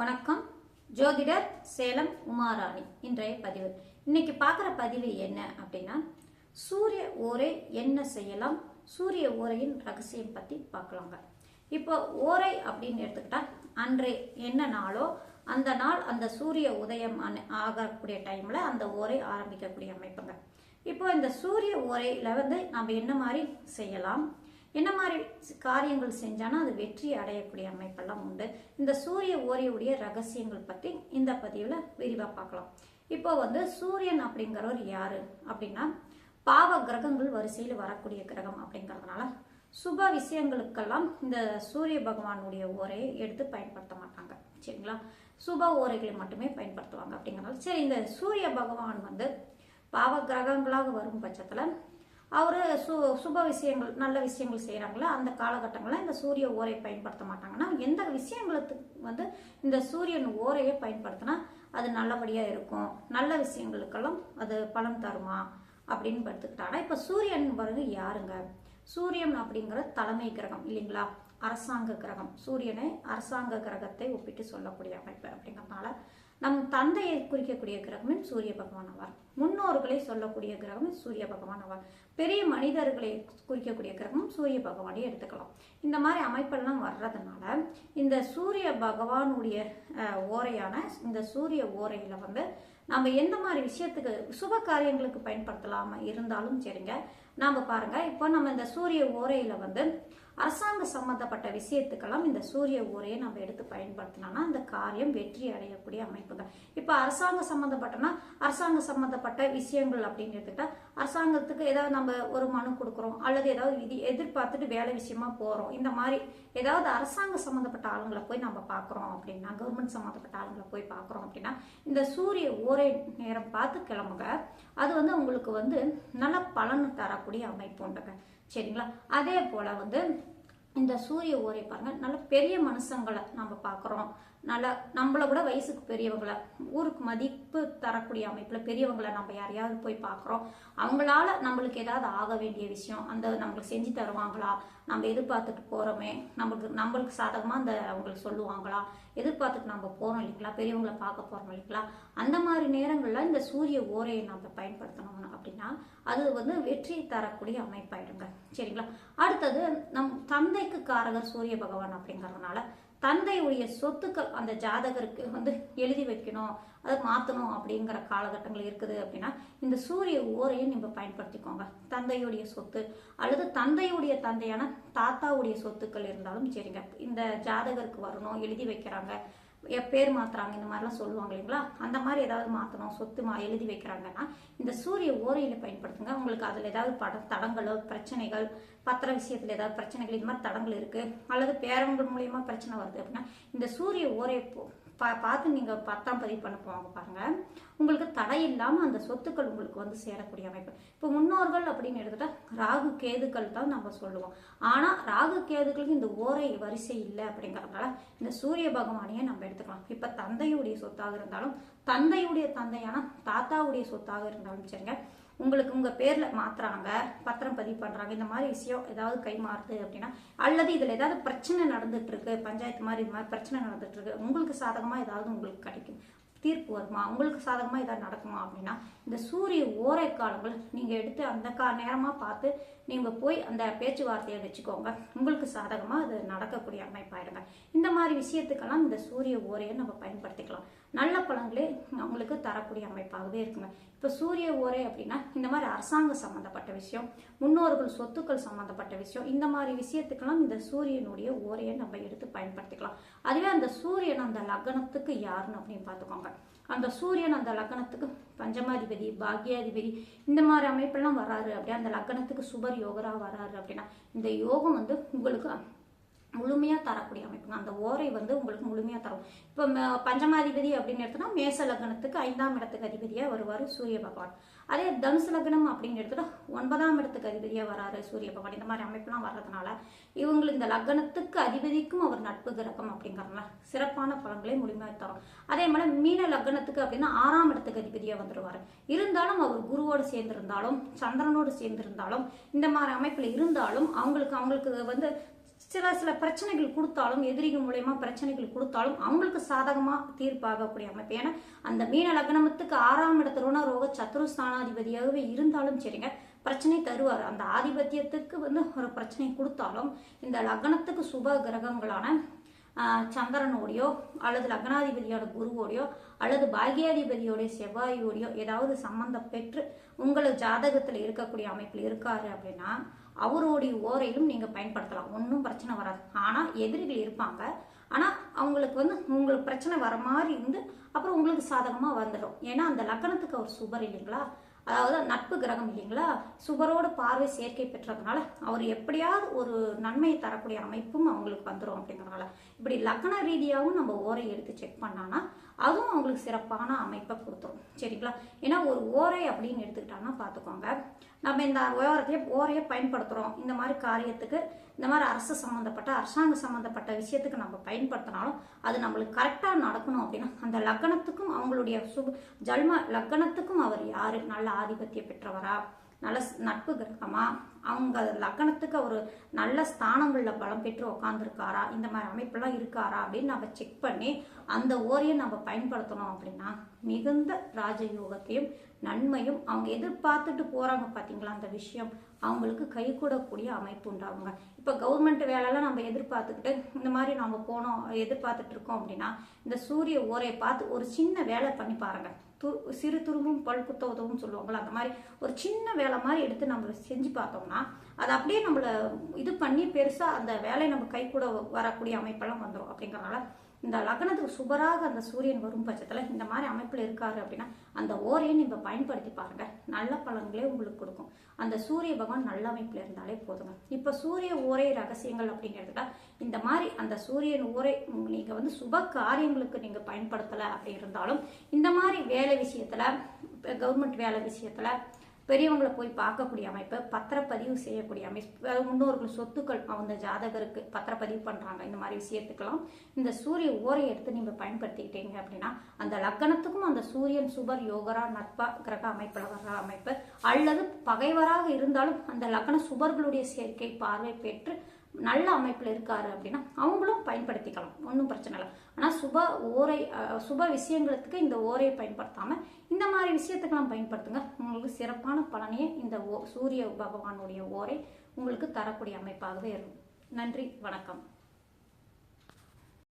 வணக்கம். ஜோதிடர் சேலம் உமாராணி. இன்றைய பதிவு. இன்னைக்கு பார்க்குற பதிவு என்ன அப்படின்னா சூரிய ஓரை என்ன செய்யலாம்? சூரிய ஓரையின் ரகசியம் பற்றி பார்க்கலாங்க. இப்போ ஓரை அப்படின்னு எடுத்துக்கிட்டா அன்றைய என்ன நாளோ அந்த நாள் அந்த சூரிய உதயம் ஆகக்கூடிய டைமில் அந்த ஓரை ஆரம்பிக்கக்கூடிய அமைப்புங்க. இப்போ இந்த சூரிய ஓரையில் வந்து நம்ம என்ன மாதிரி செய்யலாம்? என்ன மாதிரி காரியங்கள் செஞ்சானா அது வெற்றி அடையக்கூடிய அமைப்பெல்லாம் உண்டு. இந்த சூரிய ஓரையுடைய ரகசியங்கள் பற்றி இந்த பதிவில் விரிவாக பார்க்கலாம். இப்போ வந்து சூரியன் அப்படிங்கிறவர் யாரு? அப்படின்னா பாவ கிரகங்கள் வரிசையில் வரக்கூடிய கிரகம் அப்படிங்கிறதுனால சுப விஷயங்களுக்கெல்லாம் இந்த சூரிய பகவானுடைய ஓரையை எடுத்து பயன்படுத்த மாட்டாங்க. சரிங்களா? சுப ஓரைகளை மட்டுமே பயன்படுத்துவாங்க அப்படிங்கிறனால சரி இந்த சூரிய பகவான் வந்து பாவ கிரகங்களாக வரும் பட்சத்தில் அவர் சு சுப விஷயங்கள் நல்ல விஷயங்கள் செய்கிறாங்களோ அந்த காலகட்டங்களில் இந்த சூரிய ஓரை பயன்படுத்த மாட்டாங்கன்னா எந்த விஷயங்களுக்கு வந்து இந்த சூரியன் ஓரையை பயன்படுத்தினா அது நல்லபடியாக இருக்கும். நல்ல விஷயங்களுக்கெல்லாம் அது பலன் தருமா? அப்படின்னு படுத்துக்கிட்டாங்கன்னா இப்போ சூரியன் பிறகு யாருங்க? சூரியன் அப்படிங்கிற தலைமை கிரகம் இல்லைங்களா? அரசாங்க கிரகம். சூரியனை அரசாங்க கிரகத்தை ஒப்பிட்டு சொல்லக்கூடிய அமைப்பு அப்படிங்கிறதுனால நம் தந்தையை குறிக்கக்கூடிய கிரகமே சூரிய பகவான் ஆவார். முன்னோர்களை சொல்லக்கூடிய கிரகமே சூரிய பகவான் ஆவார். பெரிய மனிதர்களை குறிக்கக்கூடிய கிரகமும் சூரிய பகவானே எடுத்துக்கலாம். இந்த மாதிரி அமைப்பெல்லாம் வர்றதுனால இந்த சூரிய பகவானுடைய ஓரையான இந்த சூரிய ஓரையில வந்து நம்ம எந்த மாதிரி விஷயத்துக்கு சுப காரியங்களுக்கு பயன்படுத்தலாம இருந்தாலும் சரிங்க. நாம பாருங்க இப்போ நம்ம இந்த சூரிய ஓரையில வந்து அரசாங்க சம்பந்தப்பட்ட விஷயத்துக்கெல்லாம் இந்த சூரிய ஊரையை நம்ம எடுத்து பயன்படுத்தினோம்னா அந்த காரியம் வெற்றி அடையக்கூடிய அமைப்புங்க இப்போ அரசாங்க சம்பந்தப்பட்டனா அரசாங்க சம்பந்தப்பட்ட விஷயங்கள் அப்படின்னு எடுத்துக்கிட்டா அரசாங்கத்துக்கு ஏதாவது நம்ம ஒரு மனு கொடுக்குறோம் அல்லது ஏதாவது விதி எதிர்பார்த்துட்டு வேலை விஷயமா போகிறோம் இந்த மாதிரி ஏதாவது அரசாங்க சம்மந்தப்பட்ட ஆளுங்களை போய் நம்ம பார்க்குறோம் அப்படின்னா கவர்மெண்ட் சம்மந்தப்பட்ட ஆளுங்களை போய் பார்க்குறோம் அப்படின்னா இந்த சூரிய ஓரை நேரம் பார்த்து கிளம்புங்க. அது வந்து உங்களுக்கு வந்து நல்ல பலன் தரக்கூடிய அமைப்பு உண்டுங்க. சரிங்களா? அதே போல் வந்து இந்த சூரிய ஓரை பாருங்கள் நல்ல பெரிய மனுஷங்களை நம்ம பார்க்குறோம். நல்லா நம்மளை விட வயசுக்கு பெரியவங்களை ஊருக்கு மதிப்பு தரக்கூடிய அமைப்பில் பெரியவங்களை நம்ம யாரையாவது போய் பார்க்குறோம் அவங்களால நம்மளுக்கு ஏதாவது ஆக வேண்டிய விஷயம் அந்த நம்மளுக்கு செஞ்சு தருவாங்களா? நம்ம எதிர்பார்த்துட்டு போகிறோமே நம்மளுக்கு நம்மளுக்கு சாதகமாக அந்த அவங்களுக்கு சொல்லுவாங்களா? எதிர்பார்த்துட்டு நம்ம போகிறோம் இல்லைங்களா? பெரியவங்களை பார்க்க போகிறோம் இல்லைங்களா? அந்த மாதிரி நேரங்களில் இந்த சூரிய ஓரையை நம்ம பயன்படுத்தணும் அப்படின்னா அது வந்து வெற்றி தரக்கூடிய அமைப்பாயிடுங்க. சரிங்களா? அடுத்தது நம் தந்தைக்கு காரகர் சூரிய பகவான் அப்படிங்கிறதுனால தந்தையுடைய சொத்துக்கள் அந்த ஜாதகருக்கு வந்து எழுதி வைக்கணும் அதை மாற்றணும் அப்படிங்கிற காலகட்டங்கள் இருக்குது அப்படின்னா இந்த சூரிய ஓரையும் நீங்கள் பயன்படுத்திக்கோங்க. தந்தையுடைய சொத்து அல்லது தந்தையுடைய தந்தையான தாத்தாவுடைய சொத்துக்கள் இருந்தாலும் சரிங்க. இந்த ஜாதகருக்கு வரணும் எழுதி வைக்கிறாங்க பேர் மாத்துறாங்க இந்த மாதிரிலாம் சொல்லுவாங்க இல்லைங்களா? அந்த மாதிரி ஏதாவது மாற்றணும் சொத்து மா எழுதி வைக்கிறாங்கன்னா இந்த சூரிய ஓரையில பயன்படுத்துங்க. உங்களுக்கு அதில் ஏதாவது பட தடங்களோ பிரச்சனைகள் பத்திர விஷயத்தில் ஏதாவது பிரச்சனைகள் இந்த மாதிரி தடங்கள் இருக்குது அல்லது பேரவங்க மூலியமாக பிரச்சனை வருது அப்படின்னா இந்த சூரிய ஓரை பா பார்த்து நீங்கள் பத்தாம் பதிவு பண்ண போவாங்க பாருங்கள் உங்களுக்கு தடை இல்லாமல் அந்த சொத்துக்கள் உங்களுக்கு வந்து சேரக்கூடிய அமைப்பு. இப்போ முன்னோர்கள் அப்படின்னு எடுத்துட்டா ராகு கேதுக்கள் தான் நம்ம சொல்லுவோம். ஆனால் ராகு கேதுக்களுக்கு இந்த ஓரை வரிசை இல்லை அப்படிங்கறதுனால இந்த சூரிய பகவானையே நம்ம எடுத்துக்கலாம். இப்போ தந்தையுடைய சொத்தாக இருந்தாலும் தந்தையுடைய தந்தையான தாத்தாவுடைய சொத்தாக இருந்தாலும் சரிங்க. உங்களுக்கு உங்கள் பேரில் மாற்றுறாங்க பத்திரம் பதிவு பண்ணுறாங்க இந்த மாதிரி விஷயம் ஏதாவது கை மாறுது அப்படின்னா அல்லது இதில் ஏதாவது பிரச்சனை நடந்துகிட்ருக்கு பஞ்சாயத்து மாதிரி இது மாதிரி பிரச்சனை நடந்துகிட்ருக்கு உங்களுக்கு சாதகமாக ஏதாவது உங்களுக்கு கிடைக்கும் தீர்ப்பு வருமா உங்களுக்கு சாதகமாக ஏதாவது நடக்குமா அப்படின்னா இந்த சூரிய ஓரை காலங்கள் நீங்கள் எடுத்து அந்த கா நேரமாக பார்த்து நீங்கள் போய் அந்த பேச்சுவார்த்தையை வச்சுக்கோங்க. உங்களுக்கு சாதகமாக அது நடக்கக்கூடிய அமைப்பாயிடுங்க. இந்த மாதிரி விஷயத்துக்கெல்லாம் இந்த சூரிய ஓரையை நம்ம பயன்படுத்திக்கலாம். நல்ல பலன்களே அவங்களுக்கு தரக்கூடிய அமைப்பாகவே இருக்குங்க. இப்போ சூரிய ஓரை அப்படின்னா இந்த மாதிரி அரசாங்க சம்மந்தப்பட்ட விஷயம் முன்னோர்கள் சொத்துக்கள் சம்மந்தப்பட்ட விஷயம் இந்த மாதிரி விஷயத்துக்கெல்லாம் இந்த சூரியனுடைய ஓரையை நம்ம எடுத்து பயன்படுத்திக்கலாம். அதுவே அந்த சூரியன் அந்த லக்னத்துக்கு யாருன்னு அப்படின்னு பார்த்துக்கோங்க. அந்த சூரியன் அந்த லக்னத்துக்கு பஞ்சமாதிபதி பாக்யாதிபதி இந்த மாதிரி அமைப்பெல்லாம் வராரு அப்படியே அந்த லக்னத்துக்கு சுபர் யோகராக வராரு அப்படின்னா இந்த யோகம் வந்து உங்களுக்கு முழுமையாக தரக்கூடிய அமைப்புங்க. அந்த ஓரை வந்து உங்களுக்கு முழுமையாக தரும். இப்போ ம- பஞ்சமாதிபதி அப்படின்னு எடுத்தோம்னா மேச லக்னத்துக்கு ஐந்தாம் இடத்துக்கு அதிபதியாக வருவார் சூரிய பகவான். அதே தனுசு லக்னம் அப்படின்னு எடுத்துகிட்டா ஒன்பதாம் இடத்துக்கு அதிபதியாக வராரு சூரிய பகவான். இந்த மாதிரி அமைப்புலாம் வர்றதுனால இவங்களுக்கு இந்த லக்னத்துக்கு அதிபதிக்கும் அவர் நட்பு கிரகம் அப்படிங்கறதுனால சிறப்பான பலன்களை முழுமையாக தரும். அதே மாதிரி மீன லக்னத்துக்கு அப்படின்னா ஆறாம் இடத்துக்கு அதிபதியாக வந்துடுவார் இருந்தாலும் அவர் குருவோடு சேர்ந்திருந்தாலும் சந்திரனோடு சேர்ந்திருந்தாலும் இந்த மாதிரி அமைப்பில் இருந்தாலும் அவங்களுக்கு அவங்களுக்கு வந்து சில சில பிரச்சனைகள் கொடுத்தாலும் எதிரிகள் மூலயமா பிரச்சனைகள் கொடுத்தாலும் அவங்களுக்கு சாதகமா தீர்ப்பாகக்கூடிய அமைப்பு. ஏன்னா அந்த மீன லக்னமத்துக்கு ஆறாம் இடத்துல ரோக சத்ருஸ்தானாதிபதியாகவே இருந்தாலும் சரிங்க பிரச்சனை தருவார். அந்த ஆதிபத்தியத்துக்கு வந்து ஒரு பிரச்சனை கொடுத்தாலும் இந்த லக்னத்துக்கு சுப கிரகங்களான சந்திரனோடையோ அல்லது லக்னாதிபதியோட குருவோடையோ அல்லது பாகியாதிபதியோடைய செவ்வாயோடையோ ஏதாவது சம்பந்தம் பெற்று உங்களுக்கு ஜாதகத்தில் இருக்கக்கூடிய அமைப்பில் இருக்காரு அப்படின்னா அவருடைய ஓரையிலும் நீங்கள் பயன்படுத்தலாம். ஒன்றும் பிரச்சனை வராது. ஆனால் எதிரிகள் இருப்பாங்க. ஆனால் அவங்களுக்கு வந்து உங்களுக்கு பிரச்சனை வர மாதிரி இருந்து அப்புறம் உங்களுக்கு சாதகமாக வந்துடும். ஏன்னா அந்த லக்னத்துக்கு அவர் சுபர் இல்லைங்களா? அதாவது நட்பு கிரகம் இல்லைங்களா? சுபரோட பார்வை சேர்க்கை பெற்றதுனால அவர் எப்படியாவது ஒரு நன்மையை தரக்கூடிய அமைப்பும் அவங்களுக்கு வந்துடும் அப்படிங்கிறதுனால. இப்படி லக்கண ரீதியாகவும் நம்ம ஓரை எடுத்து செக் பண்ணானா அதுவும் அவங்களுக்கு சிறப்பான அமைப்பை கொடுத்துரும். சரிங்களா? ஏன்னா ஒரு ஓரை அப்படின்னு எடுத்துக்கிட்டாங்கன்னா பார்த்துக்கோங்க. நம்ம இந்த ஓரத்தையே ஓரையை பயன்படுத்துகிறோம் இந்த மாதிரி காரியத்துக்கு இந்த மாதிரி அரசு சம்மந்தப்பட்ட அரசாங்க சம்மந்தப்பட்ட விஷயத்துக்கு நம்ம பயன்படுத்தினாலும் அது நம்மளுக்கு கரெக்டாக நடக்கணும் அப்படின்னா அந்த லக்னத்துக்கும் அவங்களுடைய சுப ஜல்ம லக்னத்துக்கும் அவர் யார்? நல்ல ஆதிபத்தியம் பெற்றவரா? நல்ல ஸ்- நட்பு கிரகமா? அவங்க லக்கணத்துக்கு ஒரு நல்ல ஸ்தானங்களில் பலம் பெற்று உட்காந்துருக்காரா இந்த மாதிரி அமைப்பெல்லாம் இருக்காரா? அப்படின்னு நம்ம செக் பண்ணி அந்த ஓரையை நம்ம பயன்படுத்தணும் அப்படின்னா மிகுந்த ராஜயோகத்தையும் நன்மையும் அவங்க எதிர்பார்த்துட்டு போகிறாங்க பார்த்தீங்களா அந்த விஷயம் அவங்களுக்கு கைகூடக்கூடிய அமைப்பு உண்டாகுங்க. இப்போ கவர்மெண்ட் வேலைலாம் நம்ம எதிர்பார்த்துக்கிட்டு இந்த மாதிரி நம்ம போனோம் எதிர்பார்த்துட்டு இருக்கோம் அப்படின்னா இந்த சூரிய ஓரையை பார்த்து ஒரு சின்ன வேலை பண்ணி பாருங்கள் து சிறு துரும்பும் பல் குத்த உதவும் சொல்லுவாங்களா அந்த மாதிரி ஒரு சின்ன வேலை மாதிரி எடுத்து நம்ம செஞ்சு பார்த்தோம்னா அது அப்படியே நம்மள இது பண்ணி பெருசாக அந்த வேலையை நம்ம கை கூட வரக்கூடிய அமைப்பெல்லாம் வந்துடும் அப்படிங்கிறனால இந்த லக்னத்துக்கு சுபராக அந்த சூரியன் வரும் பட்சத்தில் இந்த மாதிரி அமைப்பில் இருக்காரு அப்படின்னா அந்த ஓரையை நீங்கள் பயன்படுத்தி பாருங்க. நல்ல பலன்களே உங்களுக்கு கொடுக்கும். அந்த சூரிய பகவான் நல்ல அமைப்பில் இருந்தாலே போதுங்க. இப்போ சூரிய ஓரை ரகசியங்கள் அப்படிங்கிறதுக்கா இந்த மாதிரி அந்த சூரியன் ஓரை நீங்கள் வந்து சுப காரியங்களுக்கு நீங்கள் பயன்படுத்தலை அப்படி இருந்தாலும் இந்த மாதிரி வேலை விஷயத்தில் கவர்மெண்ட் வேலை விஷயத்தில் பெரியவங்களை போய் பார்க்கக்கூடிய அமைப்பு பத்திரப்பதிவு செய்யக்கூடிய அமைப்பு அதாவது முன்னோர்கள் சொத்துக்கள் அவங்க ஜாதகருக்கு பத்திரப்பதிவு பண்ணுறாங்க இந்த மாதிரி விஷயத்துக்கெல்லாம் இந்த சூரிய ஓரை எடுத்து நீங்கள் பயன்படுத்திக்கிட்டீங்க அப்படின்னா அந்த லக்கணத்துக்கும் அந்த சூரியன் சுபர் யோகரா நட்பா கிரக அமைப்பில் வர்ற அமைப்பு அல்லது பகைவராக இருந்தாலும் அந்த லக்கண சுபர்களுடைய சேர்க்கை பார்வை பெற்று நல்ல அமைப்பில் இருக்காரு அப்படின்னா அவங்களும் பயன்படுத்திக்கலாம். ஒன்றும் பிரச்சனை இல்லை. ஆனால் சுப ஓரை சுப விஷயங்களுக்கு இந்த ஓரையை பயன்படுத்தாமல் இந்த மாதிரி விஷயத்துக்கெல்லாம் பயன்படுத்துங்க. உங்களுக்கு சிறப்பான பலனையே இந்த ஓ சூரிய பகவானுடைய ஓரை உங்களுக்கு தரக்கூடிய அமைப்பாகவே இருக்கும். நன்றி வணக்கம்.